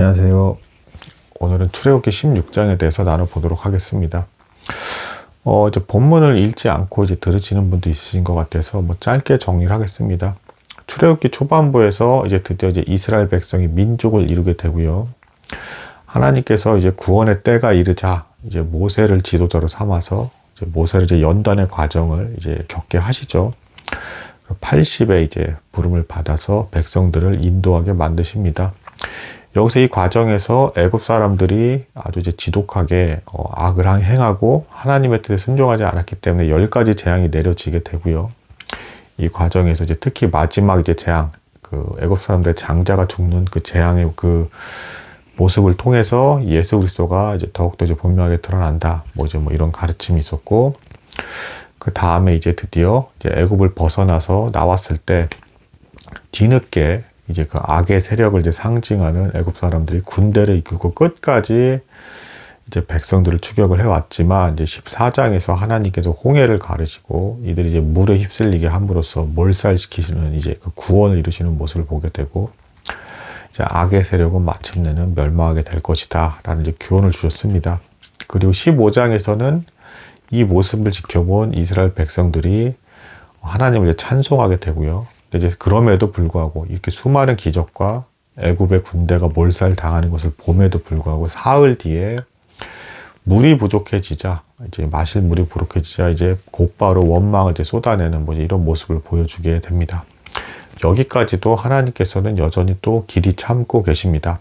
안녕하세요. 오늘은 출애굽기 16장에 대해서 나눠보도록 하겠습니다. 어, 이제 본문을 읽지 않고 이제 들으시는 분도 있으신 것 같아서 뭐 짧게 정리를 하겠습니다. 출애굽기 초반부에서 이제 드디어 이제 이스라엘 백성이 민족을 이루게 되고요. 하나님께서 이제 구원의 때가 이르자 이제 모세를 지도자로 삼아서 이제 모세를 이제 연단의 과정을 이제 겪게 하시죠. 80에 이제 부름을 받아서 백성들을 인도하게 만드십니다. 여기서 이 과정에서 애굽 사람들이 아주 이제 지독하게 어, 악을 행하고 하나님의 뜻에 순종하지 않았기 때문에 열 가지 재앙이 내려지게 되고요. 이 과정에서 이제 특히 마지막 이제 재앙, 그 애굽 사람들의 장자가 죽는 그 재앙의 그 모습을 통해서 예수 그리스도가 이제 더욱더 이제 분명하게 드러난다. 뭐 이제 뭐 이런 가르침이 있었고 그 다음에 이제 드디어 이제 애굽을 벗어나서 나왔을 때 뒤늦게 이제 그 악의 세력을 이제 상징하는 애굽 사람들이 군대를 이끌고 끝까지 이제 백성들을 추격을 해왔지만 이제 14장에서 하나님께서 홍해를 가르시고 이들이 이제 물에 휩쓸리게 함으로써 몰살시키시는 이제 그 구원을 이루시는 모습을 보게 되고 이제 악의 세력은 마침내는 멸망하게 될 것이다 라는 이제 교훈을 주셨습니다. 그리고 15장에서는 이 모습을 지켜본 이스라엘 백성들이 하나님을 이제 찬송하게 되고요. 이제 그럼에도 불구하고 이렇게 수많은 기적과 애굽의 군대가 몰살 당하는 것을 봄에도 불구하고 사흘 뒤에 물이 부족해지자 이제 마실 물이 부족해지자 이제 곧바로 원망을 이제 쏟아내는 뭐 이런 모습을 보여주게 됩니다. 여기까지도 하나님께서는 여전히 또 길이 참고 계십니다.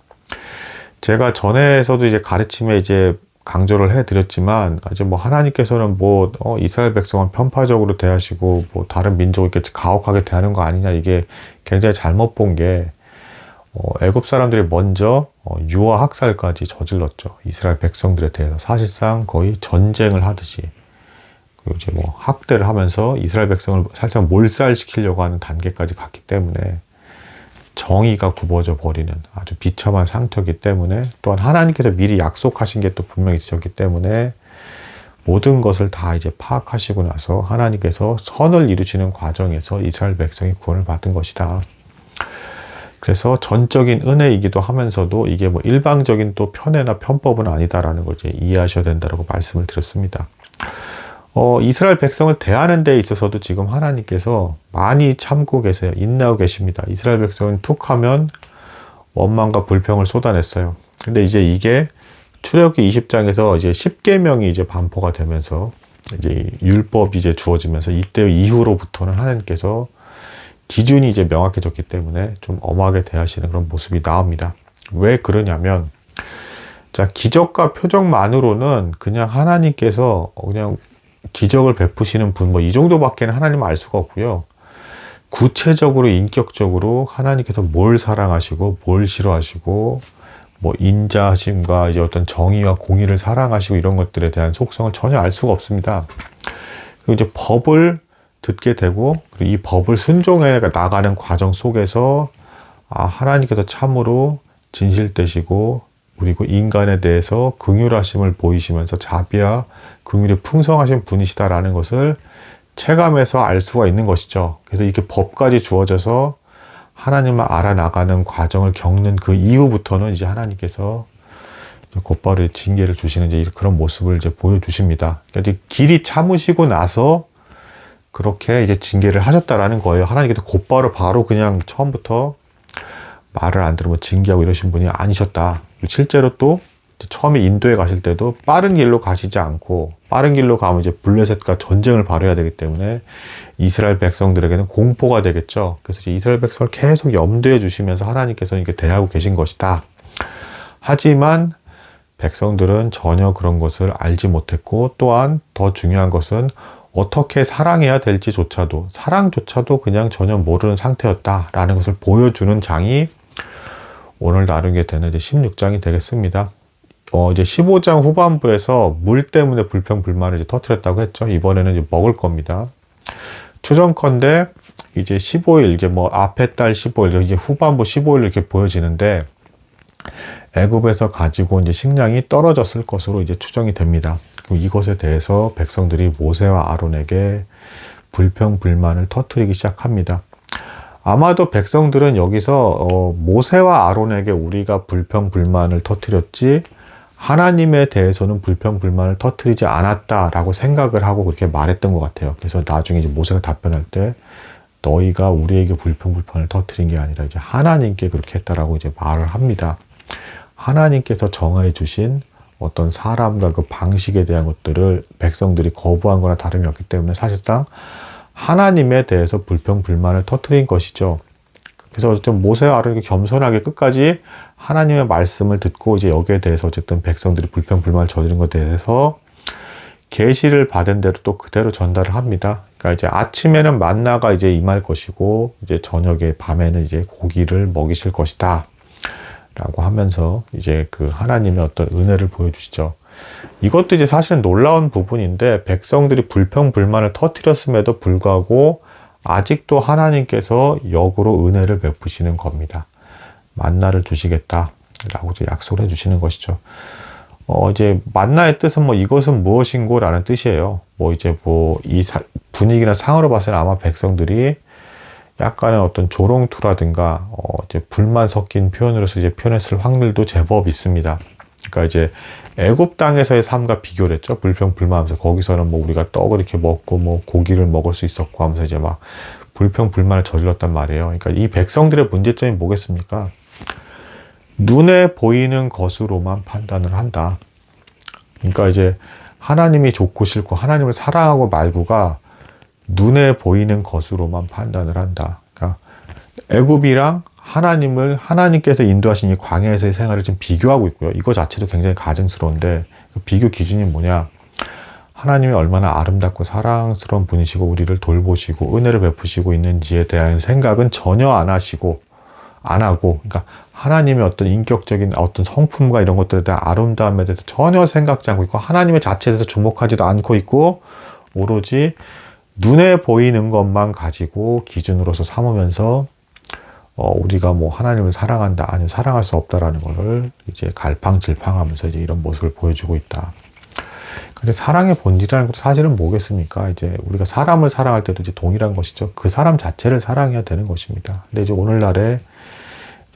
제가 전에서도 이제 가르침에 이제 강조를 해드렸지만 이제 뭐 하나님께서는 뭐 어, 이스라엘 백성은 편파적으로 대하시고 뭐 다른 민족을 이렇게 가혹하게 대하는 거 아니냐 이게 굉장히 잘못 본게 어, 애굽 사람들이 먼저 어, 유아 학살까지 저질렀죠. 이스라엘 백성들에 대해서. 사실상 거의 전쟁을 하듯이. 그리고 이제 뭐 학대를 하면서 이스라엘 백성을 살짝 몰살시키려고 하는 단계까지 갔기 때문에 정의가 굽어져 버리는 아주 비참한 상태이기 때문에 또한 하나님께서 미리 약속하신 게 또 분명히 있었기 때문에 모든 것을 다 이제 파악하시고 나서 하나님께서 선을 이루시는 과정에서 이스라엘 백성이 구원을 받은 것이다. 그래서 전적인 은혜이기도 하면서도 이게 뭐 일방적인 또 편애나 편법은 아니다라는 걸 이제 이해하셔야 된다고 말씀을 드렸습니다. 어, 이스라엘 백성을 대하는 데 있어서도 지금 하나님께서 많이 참고 계세요. 인내하고 계십니다. 이스라엘 백성은 툭 하면 원망과 불평을 쏟아냈어요. 근데 이제 이게 출애굽기 20장에서 이제 10계명이 이제 반포가 되면서 이제 율법이 이제 주어지면서 이때 이후로부터는 하나님께서 기준이 이제 명확해졌기 때문에 좀 엄하게 대하시는 그런 모습이 나옵니다. 왜 그러냐면 자, 기적과 표적만으로는 그냥 하나님께서 그냥 기적을 베푸시는 분, 뭐 이 정도밖에는 하나님은 알 수가 없고요. 구체적으로, 인격적으로 하나님께서 뭘 사랑하시고, 뭘 싫어하시고, 뭐 인자하심과 이제 어떤 정의와 공의를 사랑하시고 이런 것들에 대한 속성을 전혀 알 수가 없습니다. 그리고 이제 법을 듣게 되고, 그리고 이 법을 순종해 나가는 과정 속에서, 아, 하나님께서 참으로 진실 되시고, 그리고 인간에 대해서 긍휼하심을 보이시면서 자비와 긍휼이 풍성하신 분이시다라는 것을 체감해서 알 수가 있는 것이죠. 그래서 이렇게 법까지 주어져서 하나님을 알아나가는 과정을 겪는 그 이후부터는 이제 하나님께서 곧바로 징계를 주시는 이제 그런 모습을 이제 보여주십니다. 그러니까 이제 길이 참으시고 나서 그렇게 이제 징계를 하셨다라는 거예요. 하나님께서 곧바로 바로 그냥 처음부터 말을 안 들으면 징계하고 이러신 분이 아니셨다. 실제로 또 처음에 인도에 가실 때도 빠른 길로 가시지 않고 빠른 길로 가면 이제 블레셋과 전쟁을 벌여야 되기 때문에 이스라엘 백성들에게는 공포가 되겠죠. 그래서 이스라엘 백성을 계속 염두에 주시면서 하나님께서 이렇게 대하고 계신 것이다. 하지만 백성들은 전혀 그런 것을 알지 못했고 또한 더 중요한 것은 어떻게 사랑해야 될지조차도 사랑조차도 그냥 전혀 모르는 상태였다라는 것을 보여주는 장이 오늘 나누게 되는 이제 16장이 되겠습니다. 어, 이제 15장 후반부에서 물 때문에 불평, 불만을 이제 터트렸다고 했죠. 이번에는 이제 먹을 겁니다. 추정컨대 이제 15일, 이제 뭐 앞에 달 15일, 이제 후반부 15일 이렇게 보여지는데 애굽에서 가지고 이제 식량이 떨어졌을 것으로 이제 추정이 됩니다. 이것에 대해서 백성들이 모세와 아론에게 불평, 불만을 터트리기 시작합니다. 아마도 백성들은 여기서 어, 모세와 아론에게 우리가 불평 불만을 터뜨렸지 하나님에 대해서는 불평 불만을 터뜨리지 않았다라고 생각을 하고 그렇게 말했던 것 같아요. 그래서 나중에 이제 모세가 답변할 때 너희가 우리에게 불평 불만을 터뜨린 게 아니라 이제 하나님께 그렇게 했다라고 이제 말을 합니다. 하나님께서 정해 주신 어떤 사람과 그 방식에 대한 것들을 백성들이 거부한 거나 다름이 없기 때문에 사실상 하나님에 대해서 불평 불만을 터뜨린 것이죠. 그래서 어쨌든 모세와 아론이 겸손하게 끝까지 하나님의 말씀을 듣고 이제 여기에 대해서 어쨌든 백성들이 불평 불만을 저지른 것에 대해서 계시를 받은 대로 또 그대로 전달을 합니다. 그러니까 이제 아침에는 만나가 이제 임할 것이고 이제 저녁에 밤에는 이제 고기를 먹이실 것이다. 라고 하면서 이제 그 하나님의 어떤 은혜를 보여주시죠. 이것도 이제 사실은 놀라운 부분인데 백성들이 불평 불만을 터뜨렸음에도 불구하고 아직도 하나님께서 역으로 은혜를 베푸시는 겁니다. 만나를 주시겠다라고 약속을 해주시는 것이죠. 어, 이제 만나의 뜻은 뭐 이것은 무엇인고 라는 뜻이에요. 뭐 이제 뭐 이 분위기나 상으로 봐서는 아마 백성들이 약간의 어떤 조롱투라든가 어, 이제 불만 섞인 표현으로서 이제 표현했을 확률도 제법 있습니다. 그러니까 이제 애굽 땅에서의 삶과 비교를 했죠. 불평 불만하면서 거기서는 뭐 우리가 떡을 이렇게 먹고 뭐 고기를 먹을 수 있었고 하면서 이제 막 불평 불만을 저질렀단 말이에요. 그러니까 이 백성들의 문제점이 뭐겠습니까? 눈에 보이는 것으로만 판단을 한다. 그러니까 이제 하나님이 좋고 싫고 하나님을 사랑하고 말고가 눈에 보이는 것으로만 판단을 한다. 그러니까 애굽이랑 하나님을 하나님께서 인도하신 이 광야에서의 생활을 지금 비교하고 있고요. 이거 자체도 굉장히 가증스러운데 그 비교 기준이 뭐냐? 하나님이 얼마나 아름답고 사랑스러운 분이시고 우리를 돌보시고 은혜를 베푸시고 있는지에 대한 생각은 전혀 안 하시고 안 하고 그러니까 하나님의 어떤 인격적인 어떤 성품과 이런 것들에 대한 아름다움에 대해서 전혀 생각지 않고 있고 하나님의 자체에 대해서 주목하지도 않고 있고 오로지 눈에 보이는 것만 가지고 기준으로서 삼으면서 어, 우리가 뭐 하나님을 사랑한다 아니면 사랑할 수 없다라는 것을 이제 갈팡질팡하면서 이제 이런 모습을 보여주고 있다. 근데 사랑의 본질이라는 것도 사실은 뭐겠습니까? 이제 우리가 사람을 사랑할 때도 이제 동일한 것이죠. 그 사람 자체를 사랑해야 되는 것입니다. 근데 이제 오늘날에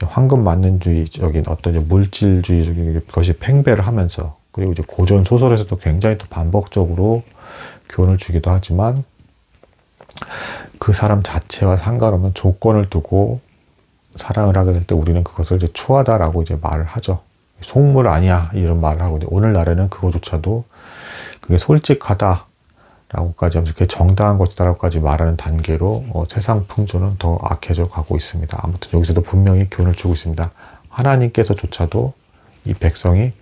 황금 만능주의적인 어떤 물질주의적인 것이 팽배를 하면서 그리고 이제 고전 소설에서도 굉장히 또 반복적으로 교훈을 주기도 하지만 그 사람 자체와 상관없는 조건을 두고 사랑을 하게 될 때 우리는 그것을 이제 추하다라고 이제 말을 하죠. 속물 아니야 이런 말을 하고 오늘날에는 그거조차도 그게 솔직하다 라고까지 하면서 그게 정당한 것이다라고까지 말하는 단계로 어, 세상 풍조는 더 악해져 가고 있습니다. 아무튼 여기서도 분명히 교훈을 주고 있습니다. 하나님께서조차도 이 백성이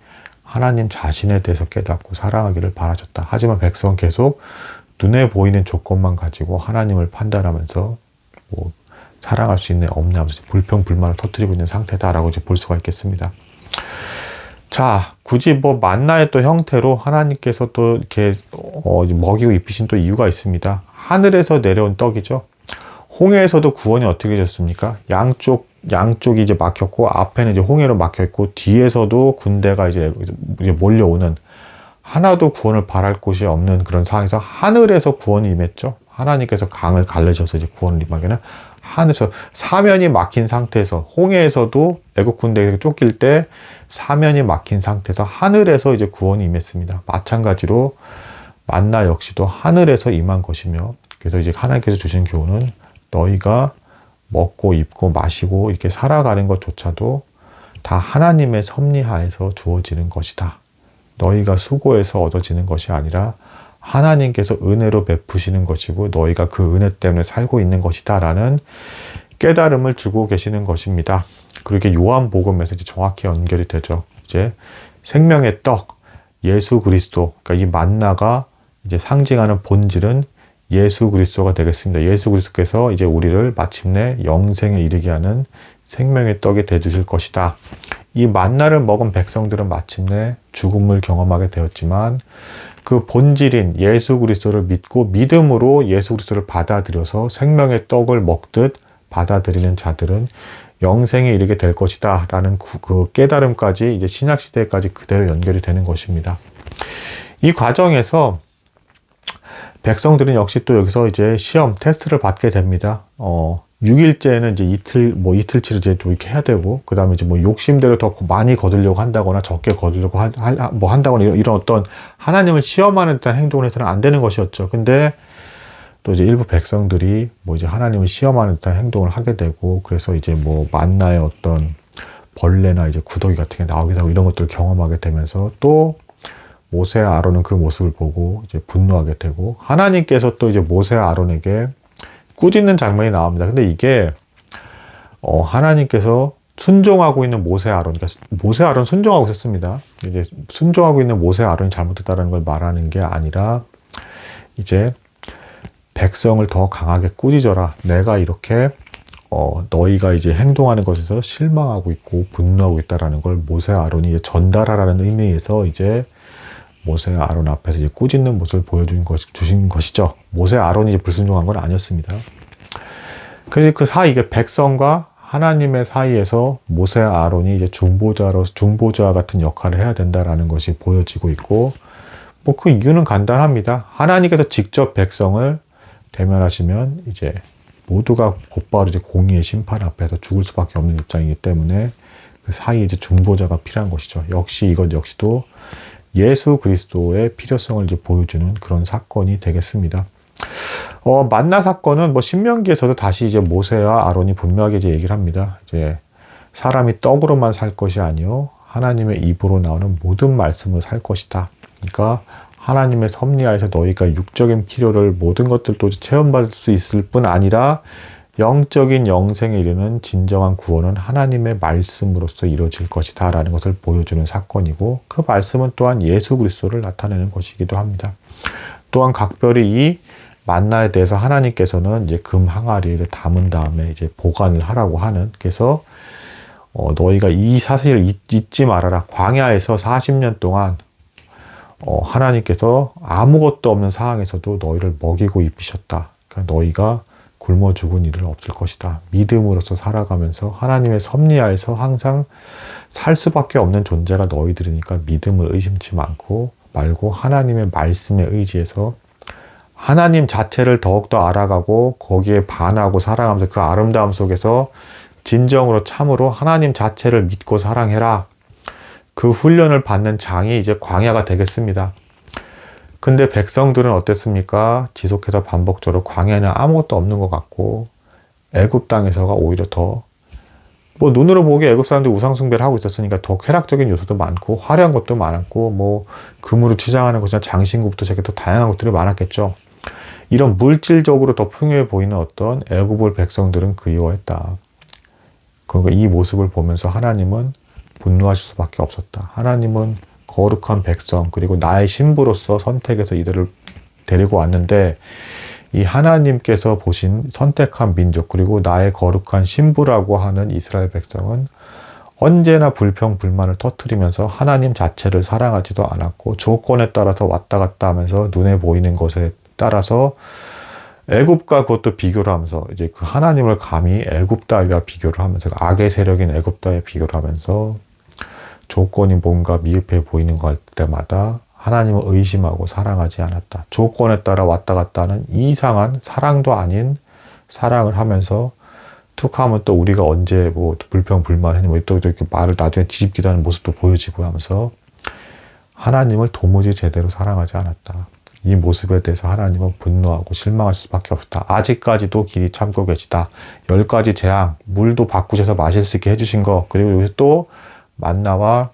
하나님 자신에 대해서 깨닫고 사랑하기를 바라셨다. 하지만 백성은 계속 눈에 보이는 조건만 가지고 하나님을 판단하면서 뭐 사랑할 수 있는 없냐 하면서 불평 불만을 터뜨리고 있는 상태다라고 이제 볼 수가 있겠습니다. 자, 굳이 뭐 만나의 또 형태로 하나님께서 또 이렇게 어, 먹이고 입히신 또 이유가 있습니다. 하늘에서 내려온 떡이죠. 홍해에서도 구원이 어떻게 되셨습니까? 양쪽 양쪽이 이제 막혔고 앞에는 이제 홍해로 막혀 있고 뒤에서도 군대가 이제 몰려오는 하나도 구원을 바랄 곳이 없는 그런 상황에서 하늘에서 구원이 임했죠. 하나님께서 강을 갈르셔서 이제 구원을 임하기는 하늘에서 사면이 막힌 상태에서 홍해에서도 애국 군대에게 쫓길 때 사면이 막힌 상태에서 하늘에서 이제 구원이 임했습니다. 마찬가지로 만나 역시도 하늘에서 임한 것이며 그래서 이제 하나님께서 주신 교훈은 너희가 먹고 입고 마시고 이렇게 살아가는 것조차도 다 하나님의 섭리하에서 주어지는 것이다. 너희가 수고해서 얻어지는 것이 아니라 하나님께서 은혜로 베푸시는 것이고 너희가 그 은혜 때문에 살고 있는 것이다 라는 깨달음을 주고 계시는 것입니다. 그렇게 요한복음에서 이제 정확히 연결이 되죠. 이제 생명의 떡, 예수 그리스도, 그러니까 이 만나가 이제 상징하는 본질은 예수 그리스도가 되겠습니다. 예수 그리스도께서 이제 우리를 마침내 영생에 이르게 하는 생명의 떡이 되주실 것이다. 이 만나를 먹은 백성들은 마침내 죽음을 경험하게 되었지만 그 본질인 예수 그리스도를 믿고 믿음으로 예수 그리스도를 받아들여서 생명의 떡을 먹듯 받아들이는 자들은 영생에 이르게 될 것이다 라는 그 깨달음까지 이제 신약 시대까지 그대로 연결이 되는 것입니다. 이 과정에서 백성들은 역시 또 여기서 이제 시험 테스트를 받게 됩니다. 어, 6일째는 이제 이틀, 뭐 이틀치를 이제 또 이렇게 해야 되고, 그 다음에 이제 뭐 욕심대로 더 많이 거두려고 한다거나 적게 거두려고 하, 하, 뭐 한다거나 이런, 이런 어떤 하나님을 시험하는 듯한 행동을 해서는 안 되는 것이었죠. 근데 또 이제 일부 백성들이 뭐 이제 하나님을 시험하는 듯한 행동을 하게 되고, 그래서 이제 뭐 만나의 어떤 벌레나 이제 구더기 같은 게 나오기도 하고 이런 것들을 경험하게 되면서 또 모세와 아론은 그 모습을 보고 이제 분노하게 되고 하나님께서 또 이제 모세와 아론에게 꾸짖는 장면이 나옵니다. 근데 이게 어 하나님께서 순종하고 있는 모세 아론, 그러니까 모세 아론 순종하고 있었습니다. 이제 순종하고 있는 모세 아론이 잘못했다는 걸 말하는 게 아니라 이제 백성을 더 강하게 꾸짖어라. 내가 이렇게 어, 너희가 이제 행동하는 것에서 실망하고 있고 분노하고 있다라는 걸 모세 아론이 전달하라는 의미에서 이제 모세 아론 앞에서 이제 꾸짖는 모습을 보여준 것, 주신 것이죠. 모세 아론이 불순종한 건 아니었습니다. 그래서 그 사이, 이게 백성과 하나님의 사이에서 모세 아론이 이제 중보자로, 중보자 같은 역할을 해야 된다라는 것이 보여지고 있고, 뭐 그 이유는 간단합니다. 하나님께서 직접 백성을 대면하시면 이제 모두가 곧바로 이제 공의의 심판 앞에서 죽을 수밖에 없는 입장이기 때문에 그 사이에 이제 중보자가 필요한 것이죠. 역시 이것 역시도 예수 그리스도의 필요성을 이제 보여주는 그런 사건이 되겠습니다. 어, 만나 사건은 뭐 신명기에서도 다시 이제 모세와 아론이 분명하게 이제 얘기를 합니다. 이제 사람이 떡으로만 살 것이 아니요 하나님의 입으로 나오는 모든 말씀으로 살 것이다. 그러니까 하나님의 섭리하에서 너희가 육적인 필요를 모든 것들도 체험받을 수 있을 뿐 아니라 영적인 영생에 이르는 진정한 구원은 하나님의 말씀으로서 이루어질 것이다 라는 것을 보여주는 사건이고 그 말씀은 또한 예수 그리스도를 나타내는 것이기도 합니다. 또한 각별히 이 만나에 대해서 하나님께서는 이제 금 항아리에 담은 다음에 이제 보관을 하라고 하는 그래서 어, 너희가 이 사실을 잊, 지 말아라. 광야에서 40년 동안 어, 하나님께서 아무것도 없는 상황에서도 너희를 먹이고 입히셨다. 그러니까 너희가 굶어 죽은 일은 없을 것이다. 믿음으로서 살아가면서 하나님의 섭리하에서 항상 살 수밖에 없는 존재가 너희들이니까 믿음을 의심치 않고 말고 하나님의 말씀에 의지해서 하나님 자체를 더욱더 알아가고 거기에 반하고 사랑하면서 그 아름다움 속에서 진정으로 참으로 하나님 자체를 믿고 사랑해라. 그 훈련을 받는 장이 이제 광야가 되겠습니다. 근데 백성들은 어땠습니까? 지속해서 반복적으로 광야에는 아무것도 없는 것 같고 애굽 땅에서가 오히려 더 뭐 눈으로 보기에 애굽 사람들이 우상 숭배를 하고 있었으니까 더 쾌락적인 요소도 많고 화려한 것도 많았고 뭐 금으로 치장하는 것이나 장신구부터 시작해서 다양한 것들이 많았겠죠. 이런 물질적으로 더 풍요해 보이는 어떤 애굽을 백성들은 그리워했다. 그러니까 이 모습을 보면서 하나님은 분노하실 수밖에 없었다. 하나님은 거룩한 백성 그리고 나의 신부로서 선택해서 이들을 데리고 왔는데 이 하나님께서 보신 선택한 민족 그리고 나의 거룩한 신부라고 하는 이스라엘 백성은 언제나 불평 불만을 터뜨리면서 하나님 자체를 사랑하지도 않았고 조건에 따라서 왔다 갔다 하면서 눈에 보이는 것에 따라서 애굽과 그것도 비교를 하면서 이제 그 하나님을 감히 애굽 따위와 비교를 하면서 악의 세력인 애굽 따위와 비교를 하면서 조건이 뭔가 미흡해 보이는 것 때마다 하나님을 의심하고 사랑하지 않았다. 조건에 따라 왔다 갔다 하는 이상한 사랑도 아닌 사랑을 하면서 툭 하면 또 우리가 언제 뭐 불평 불만 했니 뭐또 이렇게 말을 나중에 뒤집기도 하는 모습도 보여지고 하면서 하나님을 도무지 제대로 사랑하지 않았다. 이 모습에 대해서 하나님은 분노하고 실망할 수밖에 없다. 아직까지도 길이 참고 계시다. 열 가지 재앙, 물도 바꾸셔서 마실 수 있게 해주신 거, 그리고 여기 또 만나와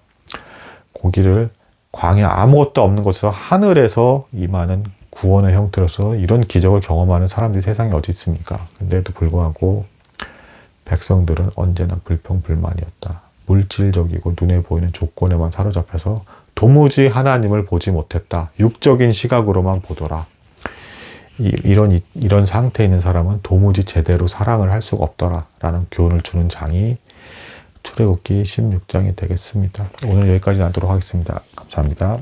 고기를 광야 아무것도 없는 곳에서 하늘에서 임하는 구원의 형태로서 이런 기적을 경험하는 사람들이 세상에 어디 있습니까? 근데도 불구하고 백성들은 언제나 불평불만이었다. 물질적이고 눈에 보이는 조건에만 사로잡혀서 도무지 하나님을 보지 못했다. 육적인 시각으로만 보더라. 이, 런 이런 상태에 있는 사람은 도무지 제대로 사랑을 할 수가 없더라. 라는 교훈을 주는 장이 출애굽기 16장이 되겠습니다. 오늘 여기까지 나도록 하겠습니다. 감사합니다.